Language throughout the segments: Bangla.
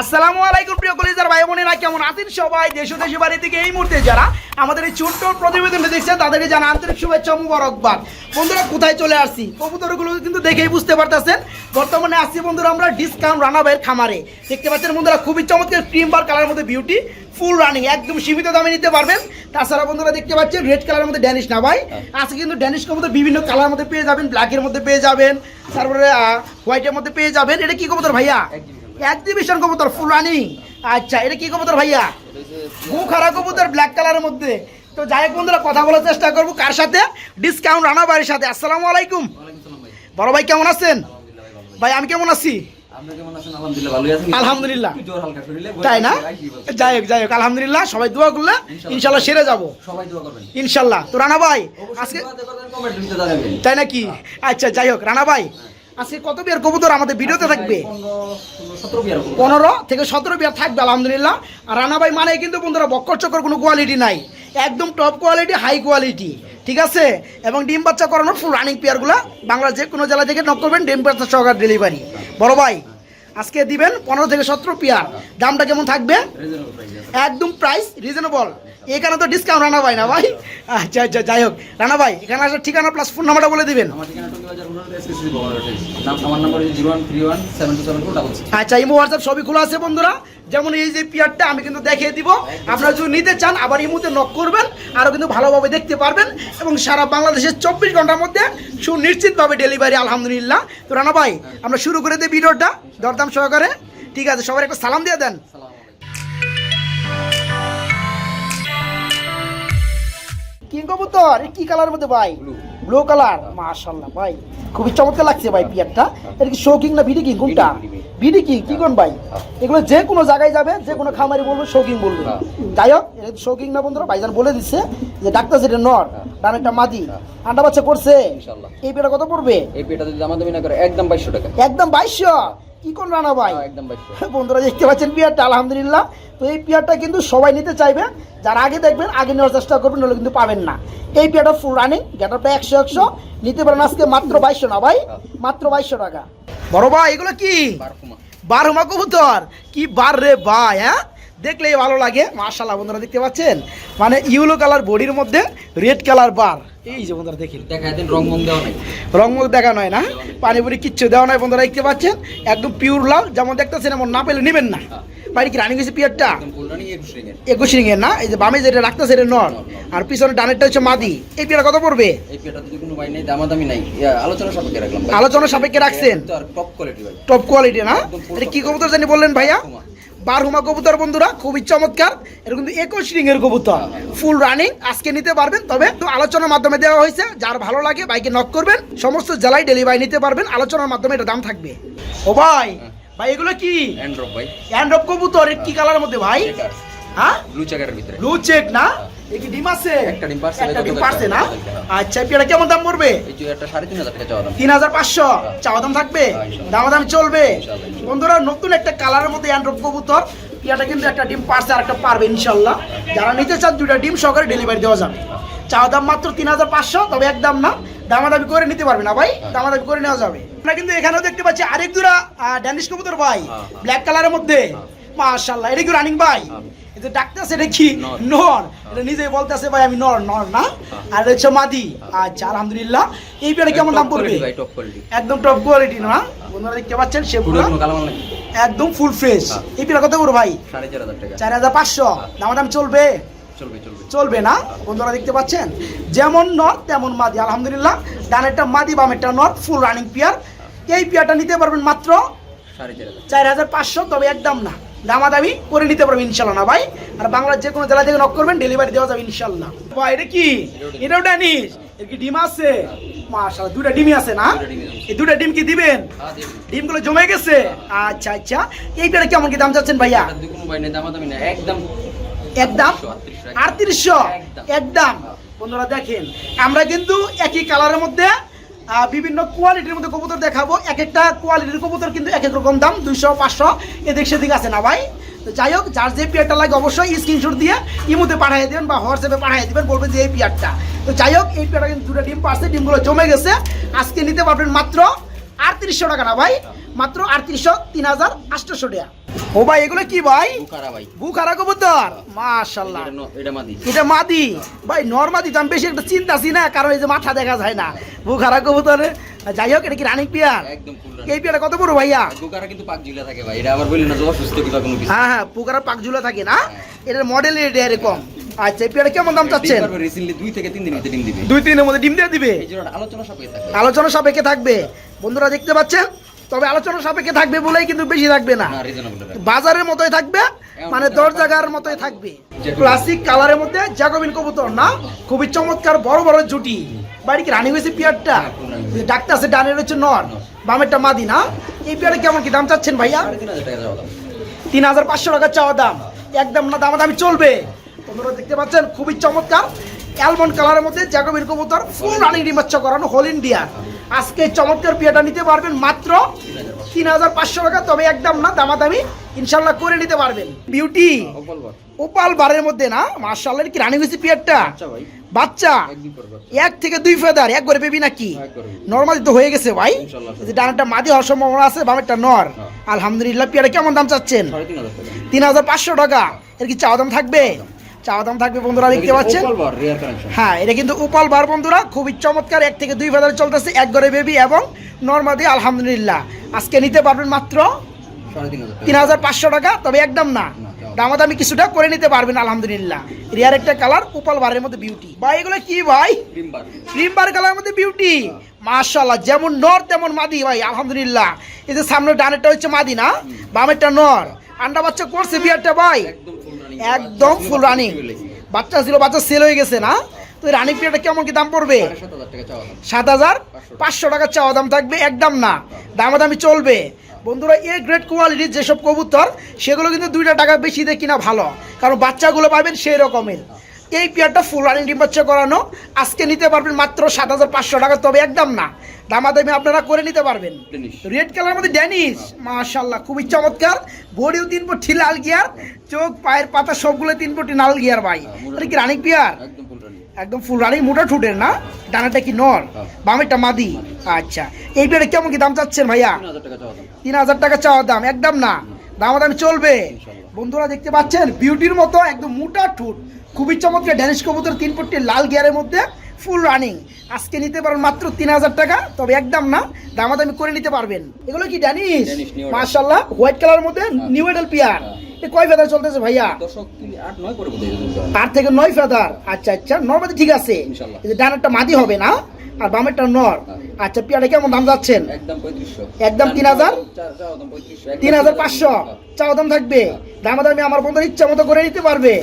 আসসালামু আলাইকুম প্রিয় কলিজার ভাই বোনেরা কেমন আছেন সবাই? দেশ ও দেশের বাড়ি থেকে এই মুহূর্তে যারা আমাদের এই ছোট্ট প্রতিবেদনটা দেখছেন তাদেরকে জানা আন্তরিক শুভেচ্ছা মুবারকবাদ। বন্ধুরা কোথায় চলে আসছি? কবুতরগুলো কিন্তু দেখেই বুঝতে পারতেছেন। বর্তমানে আসছি বন্ধুরা আমরা ডিসকাউন্ট রানাবাইয়ের খামারে। দেখতে পাচ্ছেন বন্ধুরা খুবই চমৎকার ক্রিম বার কালার মধ্যে বিউটি ফুল রানিং একদম সীমিত দামে নিতে পারবেন। তাছাড়া বন্ধুরা দেখতে পাচ্ছেন রেড কালারের মধ্যে ড্যানিশ না ভাই? আজকে কিন্তু ড্যানিশ কবুতর বিভিন্ন কালার মধ্যে পেয়ে যাবেন ব্ল্যাকের মধ্যে পেয়ে যাবেন তারপরে হোয়াইটের মধ্যে পেয়ে যাবেন। এটা কি কবুতর ভাইয়া? এক্সিবিশন কবুতর ফুল রানিং আচ্ছা এটা কি কবুতর ভাইয়া? খারা কবুতর ব্ল্যাক কালারের মধ্যে। তো যাই হোক বন্ধুরা কথা বলার চেষ্টা করব কার সাথে? ডিসকাউন্ট রানা বাড়ির সাথে। আসসালামু আলাইকুম। বড় ভাই কেমন আছেন? ভাই আমি কেমন আছি? আলহামদুলিল্লাহ, তাই না? যাই হোক যাই হোক আলহামদুলিল্লাহ সবাই দোয়া করলে ইনশাল্লাহ। সেরে যাব। ইনশাল্লাহ। তো রানা ভাই আজকে। তাই নাকি? আচ্ছা যাই হোক রানা ভাই আজকে কত বিয়ার কবুতর আমাদের ভিডিওতে থাকবে? পনেরো, থেকে সতেরো বিয়ার থাকবে আলহামদুলিল্লাহ। আর রানা ভাই মানে কিন্তু বন্ধুরা বক্কর চক্কর কোনো কোয়ালিটি নাই। একদম টপ কোয়ালিটি হাই কোয়ালিটি ঠিক আছে? এবং ডিম বাচ্চা করানোর ফুল রানিং পেয়ারগুলো বাংলার যে কোনো জেলা থেকে নক করবেন ডিম বাচ্চা সহকার ডেলিভারি বড় ভাই আজকে দিবেন পনেরো থেকে সতেরো পেয়ার। দামটা কেমন থাকবে। একদম প্রাইস রিজনেবল এখানে তো ডিসকাউন্ট রানা ভাই না ভাই? আচ্ছা আচ্ছা যাই হোক। রানা ভাই এখানে আসার ঠিকানা প্লাস ফোন নাম্বারটা বলে দিবেন। আমার ঠিকানা Tongibazar road, SKC Bogura road. নাম- আমার নাম্বার হচ্ছে 01317272466 আচ্ছা এই হোয়াটসঅ্যাপ সবই খোলা আছে বন্ধুরা। যেমন এই যে পিয়ারটা আমি কিন্তু দেখিয়ে দিব। আপনারা যদি নিতে চান, আবার ইমোতে নক করবেন আরও কিন্তু ভালোভাবে দেখতে পারবেন এবং সারা বাংলাদেশের চব্বিশ ঘণ্টার মধ্যে সুনিশ্চিতভাবে ডেলিভারি আলহামদুলিল্লাহ। তো রানা ভাই, আমরা শুরু করে দিই ভিডিওটা, দরদাম সহকারে। ঠিক আছে সবার একটা সালাম দিয়ে দেন। কিং কবুতর? কি কালার মধ্যে ভাই. ব্লু কালার মাশাল্লাহ ভাই। খুবই চমৎকার লাগছে ভাই পিয়ারটা। এটা কি শৌকিং না ভিডি কিং কোনটা ভিডি কিং কি কোন ভাই? এগুলো যে কোনো জায়গায় যাবে যে কোনো খামারি বলবে শৌকিং বলবে। হ্যাঁ। যাই হোক এটা শৌকিং না বন্ধুরা ভাইজান বলে দিচ্ছে যে ডাক্তার যেটা নর ডানেরটা মাদি। আন্ডা বাচ্চা করছে। এই পেটা কত পড়বে? এই পেটা যদি দামা দামি না করে একদম বাইশশো টাকা। একদম বাইশশো? কি কোন রানা ভাই? হ্যাঁ, একদম বন্ধুরা দেখতে পাচ্ছেন পিয়ারটা আলহামদুলিল্লাহ। তো এই পিয়ারটা কিন্তু সবাই নিতে চাইবে। যারা আগে দেখবেন আগে নেওয়ার চেষ্টা করবেন নাহলে কিন্তু পাবেন না। এই পিয়ারটা ফুল রানিং যেটা একশো একশো। নিতে পারেন আজকে মাত্র বাইশশো না ভাই? মাত্র বাইশশো টাকা। বড় ভাই এগুলো কি? বারহুমা। কবুতর। কি বার রে ভাই হ্যাঁ? দেখলেই ভালো লাগে। মার্শাল্লাহ বন্ধুরা দেখতে পাচ্ছেন? মানে ইউলো কালার বডির মধ্যে রেড কালার বার। এই যে বন্ধুরা দেখেন। দেখা দিন রং দেওয়া নাই। রংমুখ দেখা নয় না পানিপুরি কিচ্ছু দেওয়া নয় বন্ধুরা দেখতে পাচ্ছেন? একদম পিওর লাল যেমন দেখতেছেন এমন না পেলে নেবেন না। বাড়ি কি রানিং হয়েছে পিয়ারটা? একুশ রিংয়ের একুশ রিং এর না? এই যে বামে যেটা রাখতেছে এটা নর। আর পিছনে ডানেরটা হচ্ছে মাদি। এই পিয়ার কত পড়বে? আলোচনা সাপেক্ষে রাখছেন? টপ কোয়ালিটি না? এটা কি top কবুতর জানি বললেন ভাইয়া? বারহুমা। কবুতর বন্ধুরা খুবই চমৎকার। এটা কিন্তু একুশ রিং এর কবুতর। ফুল রানিং আজকে নিতে পারবেন তবে তো আলোচনার মাধ্যমে দেওয়া হয়েছে। যার ভালো লাগে বাইকে নক করবেন সমস্ত জেলায় ডেলিভারি নিতে পারবেন। আলোচনার মাধ্যমে এটা দাম থাকবে। ও ভাই ভাই এগুলো কি? অ্যান্ড্রপ ভাই। অ্যান্ড্রপ কবুতর কি কালার মধ্যে ভাই? হ্যাঁ? ব্লু চেকের ভিতরে। ব্লু চেক না? কি ডিম আছে? একটা ডিম পারছে, একটা ডিম পারছে না? আচ্ছা পেয়ারা কেমন দাম পড়বে? একটা সাড়ে তিন হাজার টাকা চাওয়া দাম। তিন হাজার পাঁচশো। চাওয়া দাম থাকবে? হ্যাঁ। দামাদামি চলবে? বন্ধুরা নতুন একটা কালারের মধ্যে অ্যান্ড্রপ কবুতর। পিয়াটা কিন্তু একটা ডিম পারছে আর একটা পারবে ইনশাল্লাহ। যারা নিতে চান দুইটা ডিম সহকারে ডেলিভারি দেওয়া যাবে। চাওয়া দাম মাত্র তিন হাজার পাঁচশো তবে একদম না। দামাদামি করে নিতে পারবে না ভাই দামাদামি করে নেওয়া যাবে। আমরা কিন্তু এখানেও দেখতে পাচ্ছি আরেক দুরা ড্যানিশ কবুতর ভাই। হ্যাঁ, হ্যাঁ। ব্ল্যাক কালারের মধ্যে। মাশাল্লাহ এটা কি রানিং ভাই? হ্যাঁ। এটা কি? নর। নর। এটা নিজেই বলতেছে ভাই আমি নর নর না। আর হচ্ছে মাদি। আচ্ছা আলহামদুলিল্লাহ। এই পেয়ারে কেমন দাম পড়বে? একদম টপ কোয়ালিটি না? বন্ধুরা দেখতে পাচ্ছেন নাই একদম ফুল ফ্রেশ হ্যাঁ। এই কত করে ভাই? চার হাজার পাঁচশো। দাম দাম চলবে? চলবে না? বন্ধুরা দেখতে পাচ্ছেন? যেমন নর তেমন মাদি। আলহামদুলিল্লাহ ডানেরটা মাদি বামেরটা নর ফুল রানিং পিয়ার। এই পিয়ারটা নিতে পারবেন মাত্র চার হাজার পাঁচশো তবে একদম না। দামাদামি করে নিতে পারবেন ইনশাল্লাহ না ভাই। আর বাংলার যে কোনো জেলা থেকে নক করবেন ডেলিভারি দেওয়া যাবে ইনশাল্লাহ ভাই এটা কি? এটাও ডানিস এর কি ডিম আছে? মাশাআল্লাহ দুটা ডিমই আছে না? এই দুটা ডিম কি দিবেন? ডিমগুলো জমে গেছে? আচ্ছা আচ্ছা। এইটার কেমন কি দাম চাচ্ছেন ভাইয়া? একদম একদম? 3800 আটত্রিশশো একদম। একদম। বন্ধুরা দেখেন আমরা কিন্তু একই কালারের মধ্যে বিভিন্ন কোয়ালিটির মধ্যে কবুতর দেখাবো। এক একটা কোয়ালিটির কবুতর কিন্তু এক এক রকম দাম, দুইশো, পাঁচশো, এদিক সেদিক আছে না ভাই? তো যাই হোক, যার যে পেয়ারটা লাগে অবশ্যই স্ক্রিনশট দিয়ে ইমুতে পাঠিয়ে দেবেন বা হোয়াটসঅ্যাপে পাঠিয়ে দেবেন বলবেন যে এই পেয়ারটা। তো যাই হোক, এই পেয়ারটা কিন্তু দুটো ডিম পারছে, ডিমগুলো জমে গেছে। আজকে নিতে পারবেন মাত্র আটত্রিশশো টাকা না ভাই? মাত্র আটত্রিশশো, তিন হাজার আটশোশো টাকা। ও ভাই এগুলো কি ভাই? বুখারা ভাই। বুখারা কবুতর? মাশাল্লাহ। এটা মাদি। এটা মাদি? ভাই নর্মাদি তো আমি বেশি একটা চিন্তাছি না কারণ এই যে মাথা দেখা যায় না। বুখারা কবুতরে যাই হোক এটা কি রানিক পিয়ার একদম ফুল এই পিয়ারটা কত বড় ভাইয়া? বুখারা কিন্তু পাক ঝুলে থাকে ভাই এটা আবার বলি না যে অসুস্থ কিবা কোনো কিছু। হ্যাঁ হ্যাঁ পুকারা পাক ঝুলে থাকে না। এটার মডেল এটা এরকম। আচ্ছা এই পিয়ারটা কেমন দাম চাচ্ছেন? রিসেন্টলি দুই থেকে তিন দিন ভিতরে ডিম দিবে। দুই তিনের মধ্যে ডিম দিয়ে দিবে? আলোচনা সাপেক্ষে থাকে আলোচনা সাপেক্ষে থাকবে? বন্ধুরা দেখতে পাচ্ছেন তবে আলোচনা সাপেক্ষে থাকবে বলেই কিন্তু বেশি থাকবে না। বাজারের মতোই থাকবে মানে দশ জায়গার মতোই থাকবে। ক্লাসিক কালারের মধ্যে জ্যাকোবিন কবুতর না খুবই চমৎকার বড় বড় জুটি। বাড়ি কি রানি হয়েছে পিয়ারটা? ডাক্তার আছে ডানের হচ্ছে নর। বামেরটা মাদি না? এই পিয়ারে কেমন কি দাম চাচ্ছেন ভাইয়া? তিন হাজার পাঁচশো টাকা চাওয়া দাম। একদম না দামাদামি চলবে। তোমরা দেখতে পাচ্ছেন খুবই চমৎকার। অ্যালমন্ড কালারের মধ্যে জ্যাকোবিন কবুতর ফুল রানিং ডিমাচ্ছ করানো হোল ইন্ডিয়া আজকে চমৎকার পিয়াটা নিতে পারবেন মাত্র তিন হাজার পাঁচশো টাকা তবে একদম না দামাদামি ইনশাল্লাহ করে নিতে পারবেন। বিউটি ওপাল বারের মধ্যে না মার্শাল্লাহ কি রানিং হয়েছে পিয়ারটা বাচ্চা এক থেকে দুই ফেদার এক করে পেবি নাকি? নর্মালি তো হয়ে গেছে ভাই। ডানাটা মাদি হওয়ার সম্ভাবনা আছে বামেরটা নর। হ্যাঁ। আলহামদুলিল্লাহ পিয়ারা কেমন দাম চাচ্ছেন? তিন হাজার তিন হাজার পাঁচশো টাকা। এর কি চাওয়া দাম থাকবে? চাওয়া দাম থাকবে বন্ধুরা দেখতে পাচ্ছেন? হ্যাঁ এটা কিন্তু উপাল বার বন্ধুরা খুবই চমৎকার এক থেকে দুই ফেদার চলতেছে এক ঘরে বেবি এবং নর্মাদি আলহামদুলিল্লাহ। আজকে নিতে পারবেন মাত্র তিন হাজার পাঁচশো টাকা তবে একদম না। দামাদামি কিছুটা করে নিতে পারবেন আলহামদুলিল্লাহ। রিয়ার একটা কালার উপাল বারের মধ্যে বিউটি ভাই এগুলো কি ভাই? ক্রিম বার কালারের মধ্যে বিউটি মাশাল্লাহ যেমন নর তেমন মাদি ভাই আলহামদুলিল্লাহ। এই যে সামনে ডানেরটা হচ্ছে মাদি না? বামেরটা নর। আন্ডা বাচ্চা করছে বিয়ারটা ভাই। একদম ফুল রানিং বাচ্চা ছিল বাচ্চা সেল হয়ে গেছে না? তো রানিং পিয়াটা কেমন কি দাম পড়বে? সাত হাজার পাঁচশো টাকার চাওয়া দাম থাকবে একদম না। দামাদামি চলবে। বন্ধুরা এ গ্রেড কোয়ালিটির যেসব কবুতর সেগুলো কিন্তু দুইটা টাকা বেশি দিয়ে কিনা ভালো। কারণ বাচ্চাগুলো পাবেন সেই রকমের। এই পেয়ারটা ফুল রানিং ডিম বাচ্চা করানো আজকে নিতে পারবেন মাত্র সাত হাজার পাঁচশো টাকা তবে একদম না। দামাদামি আপনারা করে নিতে পারবেন। রেড কালার মধ্যে ড্যানিশ মাশাল্লাহ খুবই চমৎকার। বডিও তিন ফুটি লাল গিয়ার চোখ পায়ের পাতা সবগুলো তিন ফুটি লাল গিয়ার ভাই। এটা কি রানিক পিয়ার একদম ফুল রানিং রানিং মোটা ঠুটের না? ডানাটা কি নর? হ্যাঁ। বামেরটা মাদি। আচ্ছা এই পেয়ারে কেমন কি দাম চাচ্ছেন ভাইয়া? তিন হাজার টাকা চাওয়া দাম। তিন হাজার টাকা চাওয়া দাম একদম না? দামাদামি চলবে। বন্ধুরা দেখতে পাচ্ছেন বিউটির মতো একদম মোটা ঠুট। খুবই চমৎকার ড্যানিশ কবুতর তিন ফুটটি লাল গিয়ারের মধ্যে ফুল রানিং আজকে নিতে পারবেন মাত্র তিন হাজার টাকা তবে একদম না দামাদামি করে নিতে পারবেন। এগুলো কি ড্যানিশ? মার্শাল্লাহ হোয়াইট কালারের মধ্যে নিউ এডাল পিয়ার। কয় ফেদার চলতেছে ভাইয়া? আট হয় থেকে নয় ফেদার আচ্ছা আচ্ছা নর্মাদি ঠিক আছে। যে ডানারটা মাদি হবে না? আর বামেরটা নর। আচ্ছা পিয়াটা কেমন দাম যাচ্ছেন? একদম তিন হাজার? তিন হাজার পাঁচশো। চাও দাম থাকবে। দামাদামি আমার বন্ধুর ইচ্ছা মতো করে নিতে পারবে।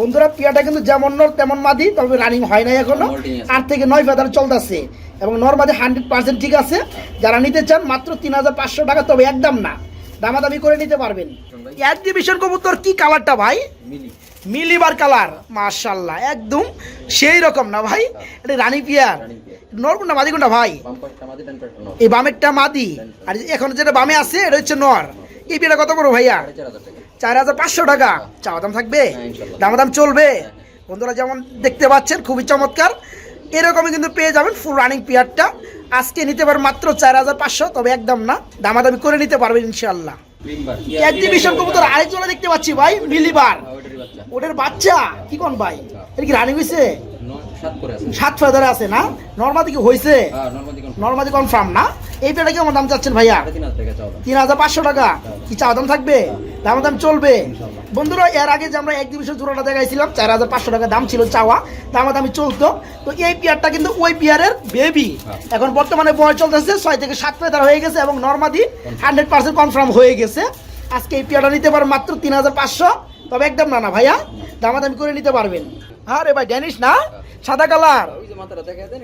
বন্ধুরা পিয়াটা কিন্তু যেমন নর তেমন মাদি তবে রানিং হয় নাই এখনও। আট থেকে নয় ফেদার চলতেছে। এবং নর মাদি হান্ড্রেড পার্সেন্ট ঠিক আছে। যারা নিতে চান মাত্র তিন হাজার পাঁচশো টাকা তবে একদম না। দামাদামি করে নিতে পারবেন। এক ডিভিশন কবুতর কি কালারটা ভাই? মিলিবার কালার মার্শাল্লাহ একদম সেই রকম না ভাই? এটা রানী পিয়ার। পেয়ার। নর কোনটা মাদি কোনটা ভাই। এই বামেরটা মাদি। আর এখন যেটা বামে আছে এটা হচ্ছে নর এই বিয়েটা কত বড় ভাইয়া? চার হাজার পাঁচশো টাকা। চাওয়া দাম থাকবে? হ্যাঁ, ইনশাল্লাহ। দাম দাম চলবে? বন্ধুরা যেমন দেখতে পাচ্ছেন খুবই চমৎকার। এরকমই কিন্তু পেয়ে যাবেন ফুল রানিং পেয়ারটা আজকে নিতে পারেন মাত্র চার হাজার পাঁচশো তবে একদম না। দামাদামি করে নিতে পারবেন ইনশাল্লাহ। ক্রিম একজিবিশন কবুতর আরেকজনে দেখতে পাচ্ছি ভাই মিলিবার। হ্যাঁ, বাচ্চা। ওটার বাচ্চা? কি কোন ভাই? এটা কি রানিং হয়েছে সাত আছে। আছে না? নর্মাদি কি হয়েছে হ্যাঁ নর্মাদি কনফার্ম না? এই কেমন দাম চাচ্ছেন ভাইয়া? তিন হাজার দাম। পাঁচশো টাকা। কি চাওয়া দাম থাকবে? দাম দাম চলবে। বন্ধুরা এর আগে যে আমরা জোড়াটা দেখাইছিলাম চার হাজার পাঁচশো টাকা দাম ছিল চাওয়া। দাম দামি চলতো তো এই পিয়ারটা কিন্তু ওই পিয়ারের বেবি হ্যাঁ। এখন বর্তমানে বয়স চলতেছে ছয় থেকে সাত ফেদার হয়ে গেছে এবং নর্মাদি হান্ড্রেড পার্সেন্ট কনফার্ম হয়ে গেছে। আজকে এই পিয়ারটা নিতে পারেন মাত্র তিন হাজার পাঁচশো। তবে একদম না না ভাইয়া দামাদামি করে নিতে পারবেন। হ্যাঁ রে ভাই জানিস না? সাদা কালার।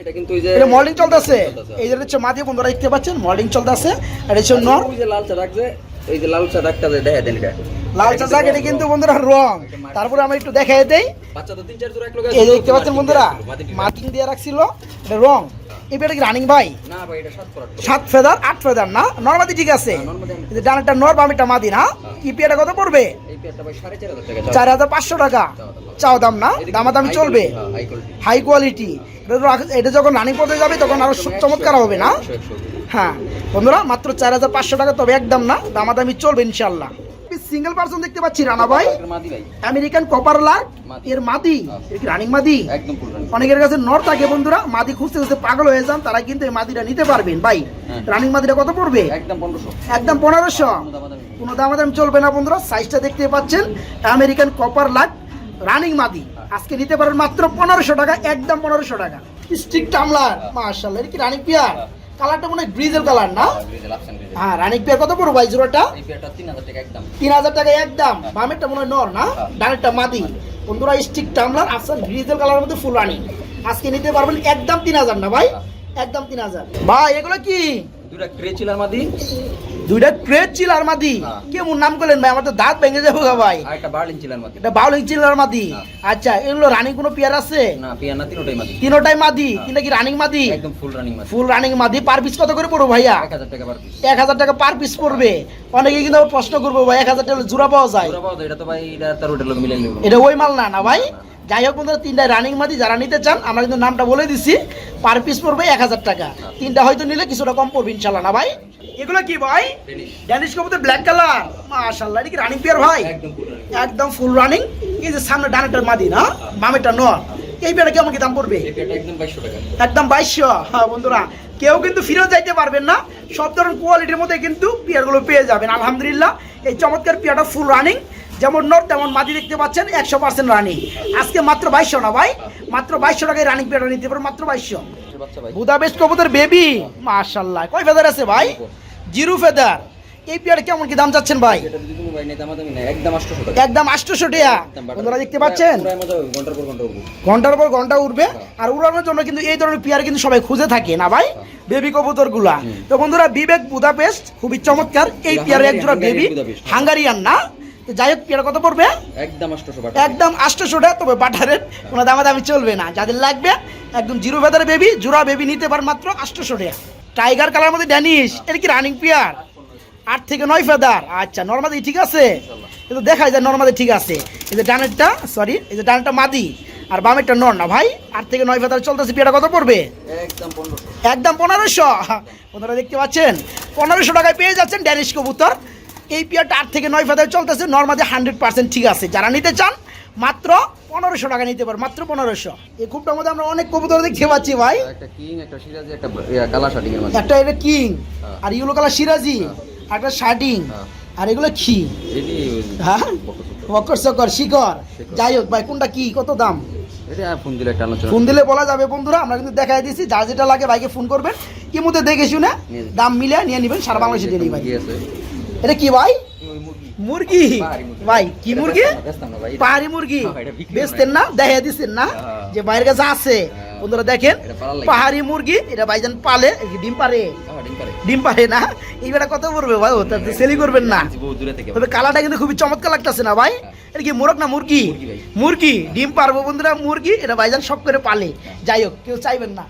এটা চলতেছে। এই যে হচ্ছে মাদি বন্ধুরা দেখতে পাচ্ছেন মলিং চলতেছে। আর হচ্ছে নর যে লাল চা রাখছে এই যে লাল চা রাখতে দেখা দেন এটা। লাল চাচা এটা কিন্তু বন্ধুরা রং। তারপরে আমি একটু দেখাই দেই। বাচ্চা তো তিন চার জোড়া এক লগে এই দেখতে পাচ্ছেন বন্ধুরা। মার্কিং দিয়ে রাখছিল এটা রং। এই পেটা কি রানিং ভাই? সাত ফেদার। আট ফেদার না? নর্মাদি ঠিক আছে। হ্যাঁ, ডানাটা নর বামিটা মাদি না? কি পেটা কত পড়বে? চার হাজার পাঁচশো টাকা। চাও দাম না? দামাদামি চলবে। হাই কোয়ালিটি হাই কোয়ালিটি এটা যখন রানিং পথে যাবে তখন আরও চমৎকার হবে না? হ্যাঁ। বন্ধুরা মাত্র চার হাজার পাঁচশো টাকা তবে একদম না? দামাদামি চলবে ইনশাল্লাহ সিঙ্গেল পার্সন দেখতে পাচ্ছি রানা ভাই। আমেরিকান কপার লার্ক এর মাদি হ্যাঁ। এর রানিং মাদি? অনেকের কাছে নর থাকে বন্ধুরা মাদি খুঁজতে খুঁজতে পাগল হয়ে যান তারা কিন্তু এই মাদিটা নিতে পারবেন। ভাই হ্যাঁ। রানিং মাদিটা কত পড়বে? একদম পনেরোশো। কোনো দামাদামি চলবে না বন্ধুরা সাইজটা দেখতে পাচ্ছেন আমেরিকান কপার লাক রানিং মাদি। আজকে নিতে পারেন মাত্র পনেরোশো টাকা একদম পনেরোশো টাকা। স্টিক টামলার মার্শাল এটা কি রানিং পিয়ার কালারটা মনে হয় গ্রিজেল কালার না। হ্যাঁ রানিক পেয়ার কত পড়ব ভাই জোড়াটা? এই পেয়ারটা 3000 টাকা একদম। তিন হাজার টাকা একদম। বামেরটা মনে হয় নর না? হ্যাঁ। ডানেরটা মাদি। বন্ধুরা স্টিক টামলার আফসান গ্রিজেল কালারের মধ্যে ফুল রানিং আজকে নিতে পারবেন একদম তিন হাজার না ভাই? একদম তিন হাজার। ভাই এগুলো কি? দুটা ক্রেচিলার মাদি, দুইটা ক্রেট চিলার মাদি। কেমন নাম করলেন ভাই? আমার তো দাঁত ভেঙে যাব গা ভাই। আর একটা বার্লিন চিলার মাদি। এটা বাউলিং চিলার মাদি। আচ্ছা এগুলো রানিং কোনো পেয়ার আছে? না, পেয়ার না, তিনোটাই মাদি। তিনোটাই মাদি? কি রানিং মাদি? একদম ফুল রানিং মাদি। ফুল রানিং মাদি। পার পিস কত করে পড়ব ভাইয়া? 1000 টাকা piece। এক হাজার টাকা পার পিস পড়বে। অনেকে কিন্তু প্রশ্ন করব ভাই এক হাজার টাকা জোড়া পাওয়া যায়? পুরো পাওয়া যায়, এটা তো ভাই, এটা তার লগে মিলাই নিবো। এটা ওই মাল না না ভাই? যাই হোক বন্ধুরা তিনটা রানিং মাদি। যারা নিতে চান আমরা কিন্তু নামটা বলে দিছি। পার পিস পড়বে এক হাজার টাকা। তিনটা হয়তো নিলে কিছুটা কম পড়বে ইনশাল্লাহ না ভাই? এগুলো কি ভাই। ড্যানিশ কবুতর ব্ল্যাক কালার মাশাআল্লাহ এটা কি রানিং পেয়ার ভাই? একদম ফুল রানিং এই যে সামনে ডানেরটার মাদি না? বামেরটা নর। এই পেয়ারটা কেমন কি দাম পড়বে? একদম 2200 টাকা। একদম বাইশশো। হ্যাঁ বন্ধুরা কেউ কিন্তু ফিরেও যাইতে পারবেন না। সব ধরনের কোয়ালিটির মধ্যে কিন্তু পেয়ারগুলো পেয়ে যাবেন আলহামদুলিল্লাহ। এই চমৎকার পেয়ারটা ফুল রানিং যেমন নর তেমন মাদি দেখতে পাচ্ছেন একশো পার্সেন্ট রানিং আজকে মাত্র বাইশশো না ভাই? মাত্র বাইশশো টাকায় রানিং পেয়ারটা নিতে পারেন মাত্র বাইশশো। বুদাবেস্ট কবুতর বেবি মাশাল্লাহ কয় ফেদার আছে ভাই? Zero feather. এই পেয়ার কেমন কি দাম চাচ্ছেন ভাই? একদম 800 টাকা। বন্ধুরা দেখতে পাচ্ছেন? ঘণ্টার পর ঘণ্টা উঠবো। উঠবে আর উড়ানোর জন্য কিন্তু এই ধরনের পেয়ার কিন্তু সবাই খুঁজে থাকে না ভাই? বেবি কবুতরগুলা তো বন্ধুরা বিবেক বুদাপেস্ট খুবই চমৎকার। এই এটা পেয়ারের এক জোড়া বেবি হাঙ্গারিয়ান না? যাই হোক পেয়ার কত পড়বে? একদম 800 বাটার। একদম আটশোশো টাকা তবে বাটারের কোনো দামাদামি চলবে না। যাদের লাগবে একদম জিরো ভেদার বেবি জোড়া বেবি নিতে পার মাত্র আটশোশো টাকা। টাইগার কালার মধ্যে ড্যানিশ এটা কি রানিং পেয়ার আট থেকে নয় ফেদার আচ্ছা নর্মাদি ঠিক আছে। কিন্তু দেখা যায় নর্মাদি ঠিক আছে। এই যে ডানেরটা সরি এই যে ডানেরটা মাদি আর বামেরটা নর না ভাই আট থেকে নয় ফেদার চলতেছে পেয়ারটা কত পড়বে? একদম একদম পনেরোশো। ওনারা দেখতে পাচ্ছেন পনেরোশো টাকায় পেয়ে যাচ্ছেন ড্যানিশ কবুতর। এই পেয়ারটা আট থেকে নয় ফেদার চলতেছে নর্মালি হান্ড্রেড পার্সেন্ট ঠিক আছে। যারা নিতে চান মাত্র পনেরোশো টাকা নিতে পারেন মাত্র পনেরোশো। এই খুবটার মধ্যে আমরা অনেক কবুতর দেখতে পাচ্ছি ভাই। একটা কিং একটা সিরাজি একটা কালা শাটিং এর মাঝে একটা এটা কিং হ্যাঁ। আর ইউলো কালার সিরাজি হ্যাঁ। আর একটা শার্টিং হ্যাঁ। আর এগুলো কি হ্যাঁ? বকরচুর। সকর শিকর যাই হোক ভাই কোনটা কি কত দাম? ফোন দিলে বলা যাবে বন্ধুরা আমরা কিন্তু দেখাই দিয়েছি যার যেটা লাগে ভাইকে ফোন করবেন। কি মধ্যে দেখে শুনে দাম মিলে নিয়ে নেবেন সারা বাংলাদেশে ডেলিভারি এটা কি ভাই? মুরগি। ভাই কি মুরগি? পাহাড়ি মুরগি। হ্যাঁ, বেচতেন না দেখা দিচ্ছেন না হ্যাঁ। যে বাইরের কাছে আছে। হ্যাঁ। বন্ধুরা দেখেন। পাহাড়ি মুরগি এটা ভাইজান পালে ডিম পারে। হ্যাঁ, ডিম পারে। না? এই বেটা কত পড়বে ভাই? ওটা সেলি করবেন না। তবে কালারটা কিন্তু খুবই চমৎকার লাগতেছে না ভাই? এটা কি মোরগ না মুরগি? মুরগি মুরগি ডিম পারব বন্ধুরা মুরগি এটা ভাইজান সব করে পালে। যাই হোক কেউ চাইবেন না।